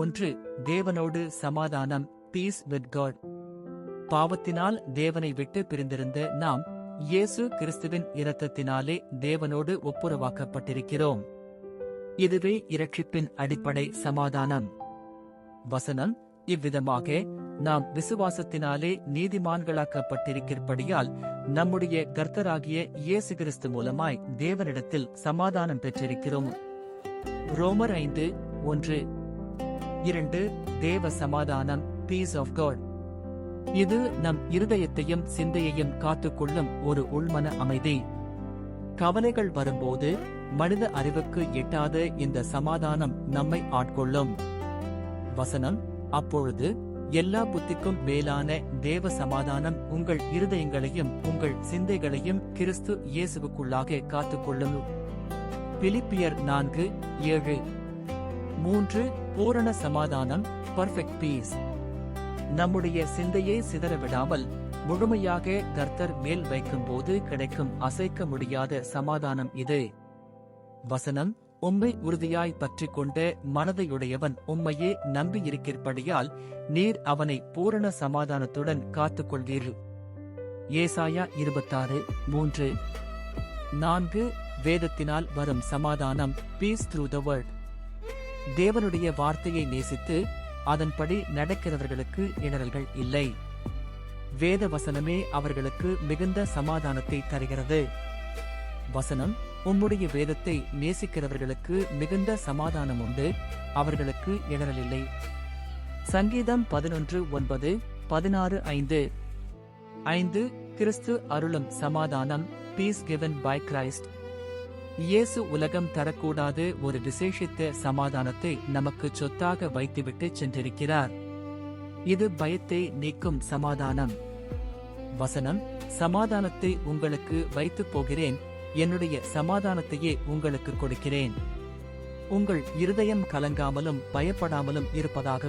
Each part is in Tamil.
ஒன்று தேவனோடு சமாதானம் பீஸ் வித் காட் பாவத்தினால் தேவனை விட்டு பிரிந்திருந்த நாம் இயேசு கிறிஸ்துவின் இரத்தத்தினாலே தேவனோடு ஒப்புரவாக்கப்பட்டிருக்கிறோம். இதுவே இரட்சிப்பின் அடிப்படை சமாதானம். வசனம் இவ்விதமாக நாம் விசுவாசத்தினாலே நீதிமான்களாக்கப்பட்டிருக்கிறபடியால் நம்முடைய கர்த்தராகிய இயேசு கிறிஸ்து மூலமாய் தேவனிடத்தில் சமாதானம் பெற்றிருக்கிறோம். ரோமர் ஐந்து ஒன்று. இரண்டு தேவ சமாதானம் பீஸ் ஆஃப் காட் இது நம் இருதயத்தையும் சிந்தையையும் காத்துக்கொள்ளும் ஒரு உள்மன அமைதி. கவலைகள் வரும்போது மனித அறிவுக்கு எட்டாத இந்த சமாதானம் நம்மை ஆட்கொள்ளும். வசனம் அப்பொழுது எல்லா புத்திக்கும் மேலான தேவ சமாதானம் உங்கள் இருதயங்களையும் உங்கள் சிந்தைகளையும் கிறிஸ்து இயேசுவுக்குள்ளாக காத்துக்கொள்ளும். பிலிப்பியர் நான்கு ஏழு. மூன்று பூரண சமாதானம் பர்ஃபெக்ட் பீஸ் நம்முடைய சிந்தையை சிதற விடாமல் முழுமையாக கர்த்தர் மேல் வைக்கும்போது கிடைக்கும் அசைக்க முடியாத சமாதானம் இது. வசனம் உம்மை உறுதியாய் பற்றிக் கொண்ட மனதையுடையவன் உம்மையே நம்பியிருக்கிறபடியால் நீர் அவனை பூரண சமாதானத்துடன் காத்துக்கொள்வீர் ஏசாயா இருபத்தாறு மூன்று. நான்கு வேதத்தினால் வரும் சமாதானம் பீஸ் த்ரூ த வேர்ட் தேவனுடைய வார்த்தையை நேசித்து அதன்படி நடக்கிறவர்களுக்கு இடரல்கள் இல்லை. வேத வசனமே அவர்களுக்கு மிகுந்த சமாதானத்தை தருகிறது. வசனம் உம்முடைய வேதத்தை நேசிக்கிறவர்களுக்கு மிகுந்த சமாதானம் உண்டு அவர்களுக்கு இடரல் இல்லை. சங்கீதம் பதினொன்று ஒன்பது பதினாறு ஐந்து. ஐந்து கிறிஸ்து அருளும் சமாதானம் பீஸ் கிவன் பை கிரைஸ்ட் இயேசு உலகம் தரக்கூடாது ஒரு விசேஷித்த சமாதானத்தை நமக்கு சொத்தாக வைத்துவிட்டு சென்றிருக்கிறார். இது பயத்தை நீக்கும் சமாதானம். வசனம் சமாதானத்தை உங்களுக்கு வைத்துப் போகிறேன் என்னுடைய சமாதானத்தையே உங்களுக்கு கொடுக்கிறேன். உங்கள் இருதயம் கலங்காமலும் பயப்படாமலும் இருப்பதாக.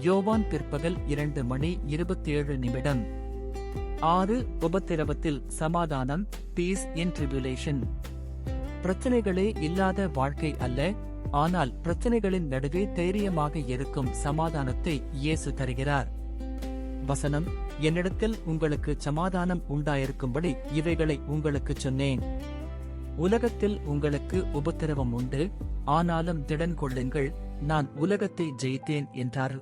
யோவான் பிற்பகல் இரண்டு மணி இருபத்தேழு நிமிடம். ஆறு உபத்திரவத்தில் சமாதானம் பீஸ் இன் ட்ரிபுலேஷன் பிரச்சனைகளே இல்லாத வாழ்க்கை அல்ல. ஆனால் பிரச்சனைகளின் நடுவே தைரியமாக இருக்கும் சமாதானத்தை இயேசு தருகிறார். வசனம் என்னிடத்தில் உங்களுக்கு சமாதானம் உண்டாயிருக்கும்படி இவைகளை உங்களுக்கு சொன்னேன். உலகத்தில் உங்களுக்கு உபத்திரவம் உண்டு. ஆனாலும் திடன் கொள்ளுங்கள் நான் உலகத்தை ஜெயித்தேன் என்றார்.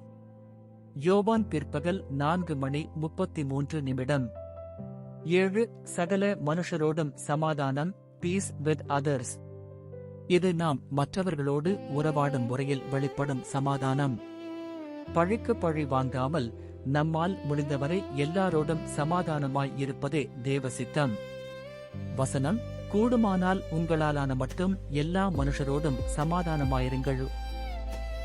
யோவான் பிற்பகல் நான்கு மணி முப்பத்தி மூன்று நிமிடம். ஏழு சகல மனுஷரோடும் சமாதானம் பீஸ் வித் அதர்ஸ் இது நாம் மற்றவர்களோடு உறவாடும் முறையில் வெளிப்படும் சமாதானம். பழிக்கு பழி வாங்காமல் நம்மால் முடிந்தவரை எல்லாரோடும் சமாதானமாய் இருப்பதே தேவசித்தம் வசனம் கூடுமானால் உங்களாலான மட்டும் எல்லா மனுஷரோடும் சமாதானமாயிருங்கள்.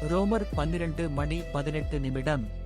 ரோமர் பன்னிரண்டு மணி பதினெட்டு நிமிடம்.